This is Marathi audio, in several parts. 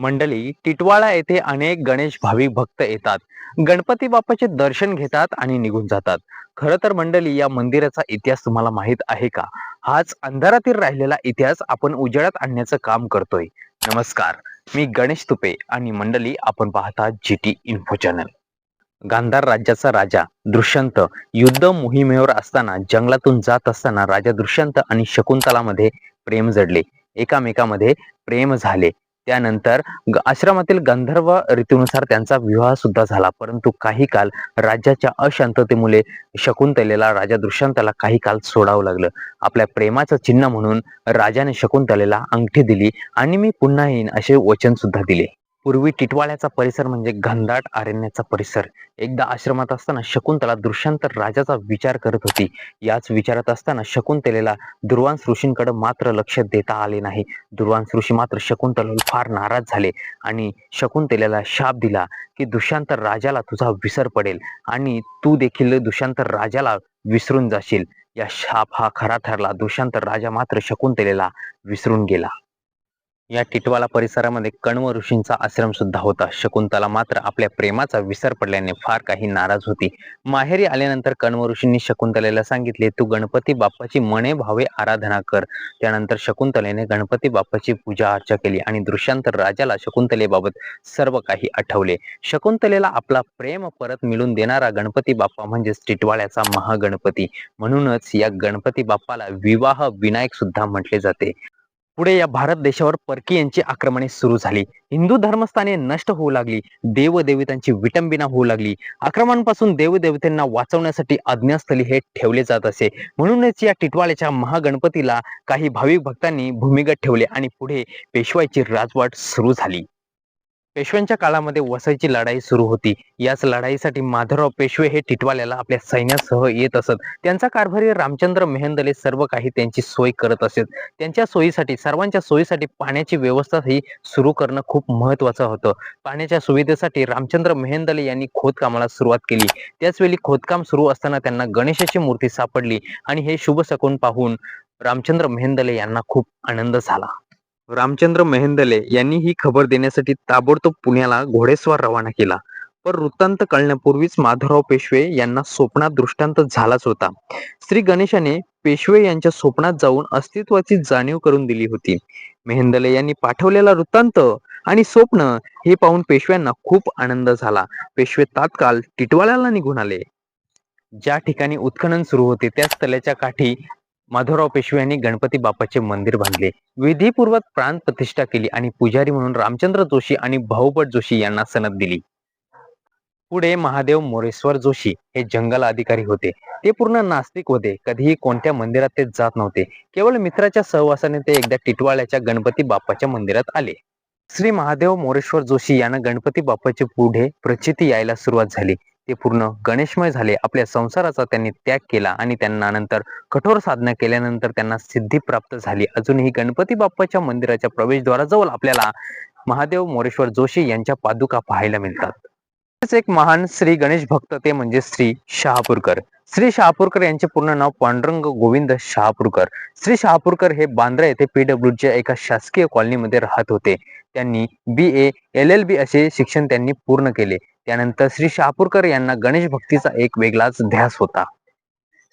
मंडळी टिटवाळा येथे अनेक गणेश भाविक भक्त येतात. गणपती बाप्पाचे दर्शन घेतात आणि निघून जातात. खरं तर मंडळी या मंदिराचा इतिहास तुम्हाला माहीत आहे का? हाच अंधारातील राहिलेला इतिहास आपण उजेडात आणण्याचं काम करतोय. नमस्कार. मी गणेश तुपे आणि मंडळी आपण पाहता G T info channel Gandhar राज्याचा राजा दृष्यंत. युद्ध मोहिमेवर असताना जंगलातून जात असताना राजा दृष्यंत आणि शकुंतलामध्ये प्रेम जडले. एकामेकामध्ये प्रेम झाले. त्यानंतर ग- आश्रमातील गंधर्व रीतीनुसार त्यांचा विवाह सुद्धा झाला. परंतु काही काल राज्याच्या अशांततेमुळे शकुंतलेला राजा दृष्यंतला काही काल सोडावं लागलं. आपल्या प्रेमाचं चिन्ह म्हणून राजाने शकुंतलेला अंगठी दिली आणि मी पुन्हा येईन असे वचन सुद्धा दिले. पूर्वी टिटवाळ्याचा परिसर म्हणजे घनदाट अरण्याचा परिसर. एकदा आश्रमात असताना शकुंतला दृश्यांत राजाचा विचार करत होती. याच विचारात असताना शकुंतलेला दुर्वांश ऋषींकडे मात्र लक्ष देता आले नाही. दुर्वांश ऋषी मात्र शकुंतलेला फार नाराज झाले आणि शकुंतलेला शाप दिला की दुष्यांत राजाला तुझा विसर पडेल आणि तू देखील दुष्यांत राजाला विसरून जाशील. या शाप हा खरा ठरला. दुष्यांत राजा मात्र शकुंतलेला विसरून गेला. या टिटवाला परिसरामध्ये कण्व ऋषींचा आश्रम सुद्धा होता. शकुंतला मात्र आपल्या प्रेमाचा विसर पडल्याने फार काही नाराज होती. माहेरी आल्यानंतर कण्व ऋषींनी शकुंतलेला सांगितले तू गणपती बाप्पाची मने भावे आराधना कर. त्यानंतर शकुंतलेने गणपती बाप्पाची पूजा अर्चा केली आणि दृश्यांतर राजाला शकुंतलेबाबत सर्व काही आठवले. शकुंतलेला आपला प्रेम परत मिळून देणारा गणपती बाप्पा म्हणजेच टिटवाळ्याचा महागणपती. म्हणूनच या गणपती बाप्पाला विवाह विनायक सुद्धा म्हटले जाते. पुढे या भारत देशावर परकीयांची आक्रमणे सुरू झाली. हिंदू धर्मस्थाने नष्ट होऊ लागली. देवदेवतांची विटंबिना होऊ लागली. आक्रमणापासून देवदेवतांना वाचवण्यासाठी अज्ञास्थली हे ठेवले जात असे. म्हणूनच या टिटवाळ्याच्या महागणपतीला काही भाविक भक्तांनी भूमिगत ठेवले आणि पुढे पेशवाईची राजवाट सुरू झाली. पेशव्यांच्या काळामध्ये वसईची लढाई सुरू होती. याच लढाईसाठी माधवराव पेशवे हे टिटवाल्याला आपल्या सैन्यासह येत असत. त्यांचा कारभारी रामचंद्र मेहंदले सर्व काही त्यांची सोय करत असत त्यांच्या सोयीसाठी सर्वांच्या सोयीसाठी पाण्याची व्यवस्था ही सुरू करणं खूप महत्वाचं होतं. पाण्याच्या सुविधेसाठी रामचंद्र मेहंदले यांनी खोदकामाला सुरुवात केली. त्याचवेळी खोदकाम सुरू असताना त्यांना गणेशाची मूर्ती सापडली आणि हे शुभ सकून पाहून रामचंद्र मेहंदले यांना खूप आनंद झाला. रामचंद्र मेहेंदले यांनी ही खबर देण्यासाठी ताबडतोब पुण्याला घोडेस्वार रवाना केला. पण वृत्तांत कळण्यापूर्वीच माधवराव पेशवे यांना स्वप्नात दृष्टांत झालाच होता. श्री गणेशाने पेशवे यांच्या स्वप्नात जाऊन अस्तित्वाची जाणीव करून दिली होती. मेहेंदले यांनी पाठवलेला वृत्तांत आणि स्वप्न हे पाहून पेशव्यांना खूप आनंद झाला. पेशवे तात्काळ टिटवाळ्याला निघून आले. ज्या ठिकाणी उत्खनन सुरू होते त्याच तल्याच्या काठी माधवराव पेशवे यांनी गणपती बाप्पाचे मंदिर बांधले. विधीपूर्वक प्राण प्रतिष्ठा केली आणि पुजारी म्हणून रामचंद्र जोशी आणि भाऊपट जोशी यांना सनद दिली. पुढे महादेव मोरेश्वर जोशी हे जंगल अधिकारी होते. ते पूर्ण नास्तिक होते. कधीही कोणत्या मंदिरात ते जात नव्हते. केवळ मित्राच्या सहवासाने ते एकदा टिटवाळ्याच्या गणपती बाप्पाच्या मंदिरात आले. श्री महादेव मोरेश्वर जोशी यांना गणपती बाप्पाचे पुढे प्रचिती यायला सुरुवात झाली. ते पूर्ण गणेशमय झाले. आपल्या संसाराचा त्यांनी त्याग केला आणि त्यांना नंतर कठोर साधना केल्यानंतर त्यांना सिद्धी प्राप्त झाली. अजूनही गणपती बाप्पाच्या मंदिराच्या प्रवेशद्वाराजवळ आपल्याला महादेव मोरेश्वर जोशी यांच्या पादुका पाहायला मिळतात. एक महान श्री गणेश भक्त ते म्हणजे श्री शहापूरकर. श्री शहापूरकर यांचे पूर्ण नाव पांडुरंग गोविंद शहापूरकर. श्री शहापूरकर हे बांद्रा येथे पीडब्ल्यूच्या एका शासकीय कॉलनीमध्ये राहत होते. त्यांनी बी ए एल एल बी असे शिक्षण त्यांनी पूर्ण केले. त्यानंतर श्री शहापूरकर यांना गणेश भक्तीचा एक वेगळाच ध्यास होता.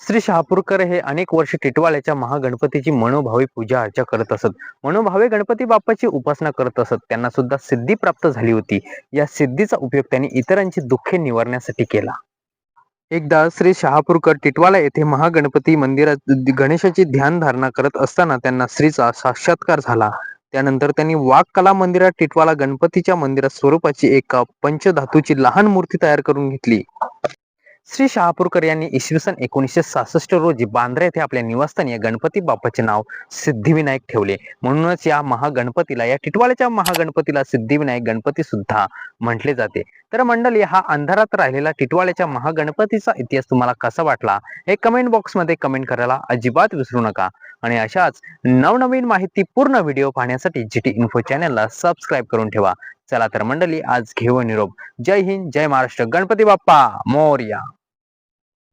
श्री शहापूरकर हे अनेक वर्ष टिटवाळ्याच्या महागणपतीची मनोभावे पूजा अर्चा करत असत. मनोभावे गणपती बाप्पाची उपासना करत असत. त्यांना सुद्धा सिद्धी प्राप्त झाली होती. या सिद्धीचा उपयोग त्यांनी इतरांची दुःखे निवारण्यासाठी केला. एकदा श्री शहापूरकर टिटवाला येथे महागणपती मंदिरात गणेशाची ध्यान धारणा करत असताना त्यांना श्रीचा साक्षात्कार झाला. त्यानंतर त्यांनी वाघकला मंदिरात टिटवाला गणपतीच्या मंदिरात स्वरूपाची एक पंचधातूची लहान मूर्ती तयार करून घेतली. श्री शहापूरकर यांनी इसवी सन एकोणीसशे सहासष्ट रोजी बांद्रा येथे आपल्या निवासस्थानी या गणपती बाप्पाचे नाव सिद्धिविनायक ठेवले. म्हणूनच या महागणपतीला या टिटवाळ्याच्या महागणपतीला सिद्धिविनायक गणपती सुद्धा म्हटले जाते. तर मंडळी हा अंधारात राहिलेला टिटवाळ्याच्या महागणपतीचा इतिहास तुम्हाला कसा वाटला? हे कमेंट बॉक्समध्ये कमेंट करायला अजिबात विसरू नका. आणि अशाच नवनवीन माहिती पूर्ण व्हिडिओ पाहण्यासाठी जीटी इन्फो चॅनलला सबस्क्राईब करून ठेवा. चला तर मंडळी आज घेऊ निरोप. जय हिंद जय महाराष्ट्र. गणपती बाप्पा मोर्या.